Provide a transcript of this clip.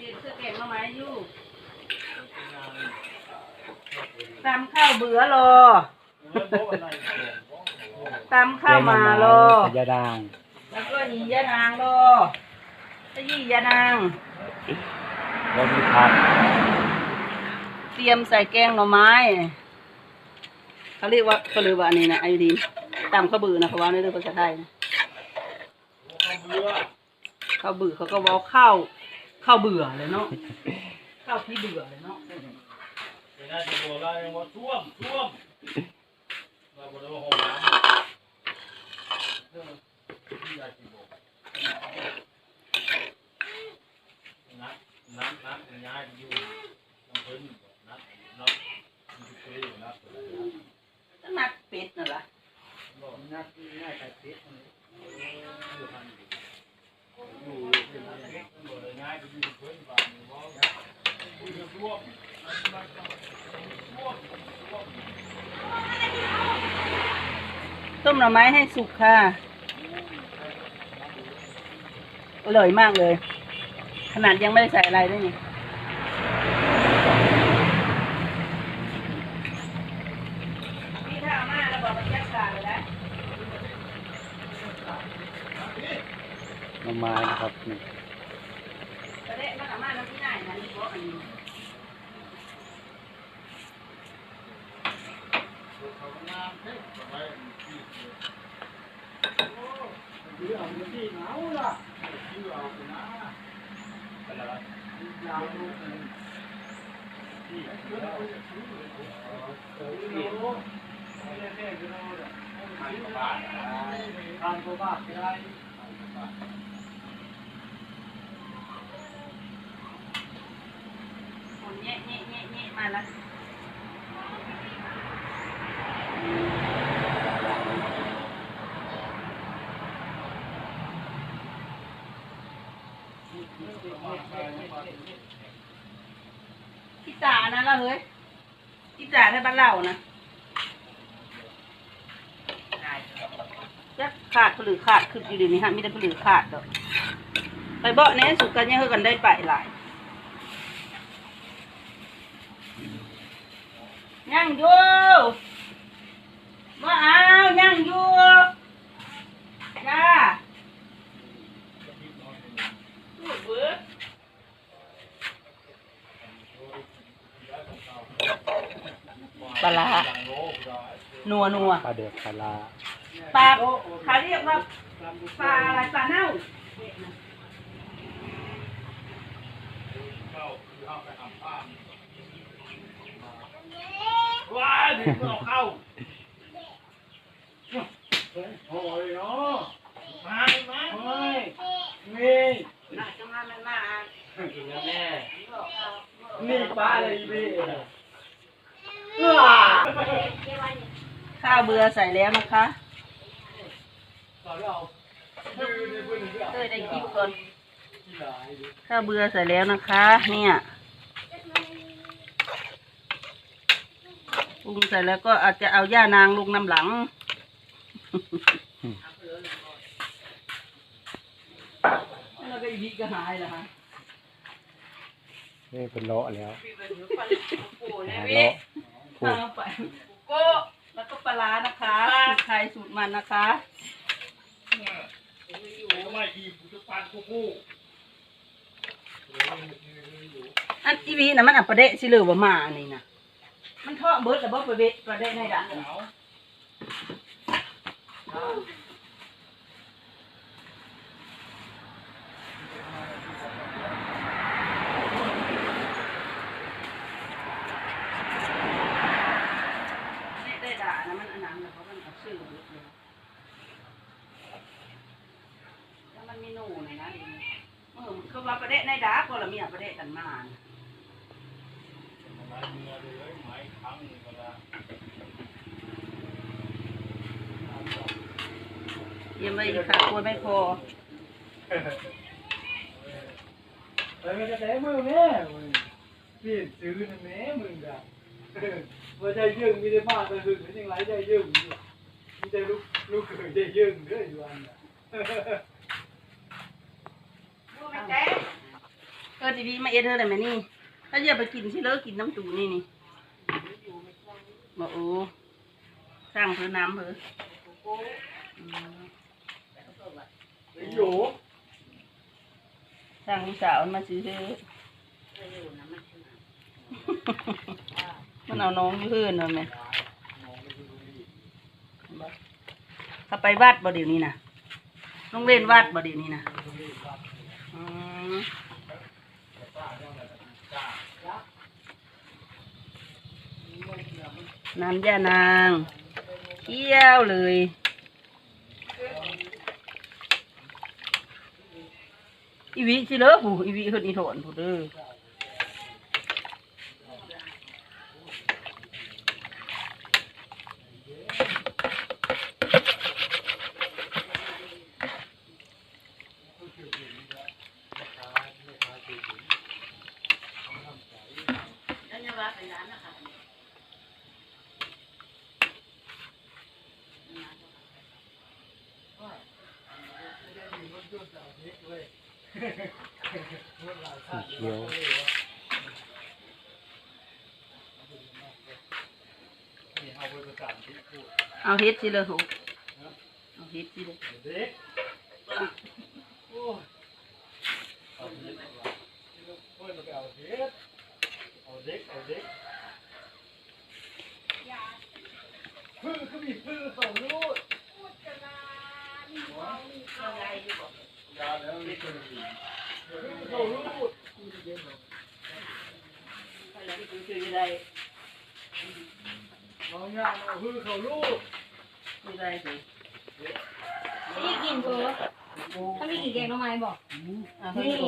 เด็กเสื้อแกงมาไหมอยู่ตำข้าวเบื่อรอตำข้าวมารอแกงหน่อไม้ยาดาง แล้วก็ยียานางรอตะยี่ยานางแล้วมีผักเตรียมใส่แกงหน่อไม้เขาเรียกว่าเขาเรียกว่าอันนี้นะไอดีนตำข้าวเบื่อนะเขาว่าในเรื่องภาษาไทยนะข้าวเบื่อเขาก็ว่าข้าว ข้าวเบื่อเลยเนาะข้าวที่เบื่อเลยเนาะเป็นหน้าที่โบรายังว่าท่วมท่วมเราบอกว่าห้องน้ำเออที่ยาจีบดนัดนัดย้ายไปอยู่น้ำเพิ่นนัดนัดมันจะเคยอยู่นัดอะไรนะ ก็นักเป็ดนั่นแหละ บอกนัดง่ายไปเป็ดอยู่หันอยู่อยู่หันเป็ดบอกเลยย้ายไปอยู่เพิ่นบ้านนี่ว่าอยู่ท่วม ต้มหน่อไม้ให้สุกค่ะ อร่อยมากเลย ขนาดยังไม่ได้ใส่อะไรด้วยนี่พี่ถ้าเอามาแล้วบอกมันแยกขาดเลยนะหน่อไม้นะครับนี่ ประเด็นมันเอามาแล้วพี่นายนะนี่เพราะอันนี้ ทานก็บ้า ไม่ได้คนแยะแยะแยะแยะมาแล้วพี่จ๋านะละเฮ้ยพี่จ๋าในบ้านเรานะจะขาดผลือขาดคืออยู่เดียวนี้ฮะมีแต่ผลือขาดดอกไปเบาะแหน่สุกกันเนี่ยเฮากันได้ไปหลายยังอยู่ว่าเอายังอยู่จ้าพูดเบิด ปลาร้านัวนัวปลาเดือดปลาร้าปลาเขาเรียกว่าปลาอะไรปลาเน่าว้ายถึงเอาเข้าโอ้ยเนาะมามาเฮ้ยนี่น่าจะมามันมากินแล้วแม่บอกเขานี่ป้าเลยพี่ ข้าวเบื่อใส่แล้วนะคะต่อเราดื้อในพื้นที่เคยได้คลิปก่อนข้าวเบื่อใส่แล้วนะคะ เนี่ยปรุงใส่แล้วก็อาจจะเอาย่านางลงน้ำหลังแล้วก็อีกก็หายแล้วค่ะนี่เป็นโลาะแล้วโอ้ยหาเว้ย โลาะเอาไปโก้แล้วก็ปลาร้านะคะสูตรไทยสูตรมันนะคะทำไมอีผู้จัดการกูกูอันทีวีน่ะมันอัปเดตสิเหลือว่ามาอันนี้นะมันเทาะเบิดแล้วบ่ไปเวทประเดตในด่านได้ด่านะมันอันนั้นแล้วเขามันเอาชื่อเบิดเลยแล้วมันมีหนูหน่อยนะเดี๋ยวนี้เออเขา ว่าประเดตในด่าก็ละมีอัปเดตกันมานะไม้เนื้อเลยไม้ทั้งก็ได้เยี่ยมไปอีกค่ะกลัวไม่พอเออจะแต่มือแม่มึงพี่ซื้อนะแม่มึงอะว่าใจยึงมีได้มากแต่หึงเป็นยังไงใจยึงอยู่มีแต่ลูกลูกเขยใจยึงเด้ออยู่อันน่ะดูไม่แจ้ง เออทีวีมาเอ็ดเธอได้ไหมนี่ ถ้าอย่าไปกินสิเลิกกินน้ำตูนี่นี่บอกโอ้สร้างเพื่อน้ำเพื่ออืมไอ้โยสร้างลูกสาวมันมาซื้อเธอมันเอาน้องอยู่เพื่อนเลยไหมถ้าไปวัดบ่เดี๋ยวนี้นะโรงเรียนวัดบ่เดี๋ยวนี้นะอืม น้ำย่านางเที่ยวเลยอีวิสิเลิกผู้อีวิคนอีโถนผู้เด้อ สีเขียวนี่เอาไปประสานที่พูดเอาเฮ็ดสิเลยหูเอาเฮ็ดสิเลยเด็กโอ้ยเอาเด็กเอาเฮ้ยมันไปเอาเด็กเอาเด็กเอาเด็กพึ่งก็มีพึ่งสองลูกยาแล้วนี่คือพึ่งสองลูก คือได้น้องย่าเอาพึ่งเขาลูกคือได้สินี่กินเบอร์ถ้ามีกี่แกงน้องไม้บอกเอาเฮ็ดโห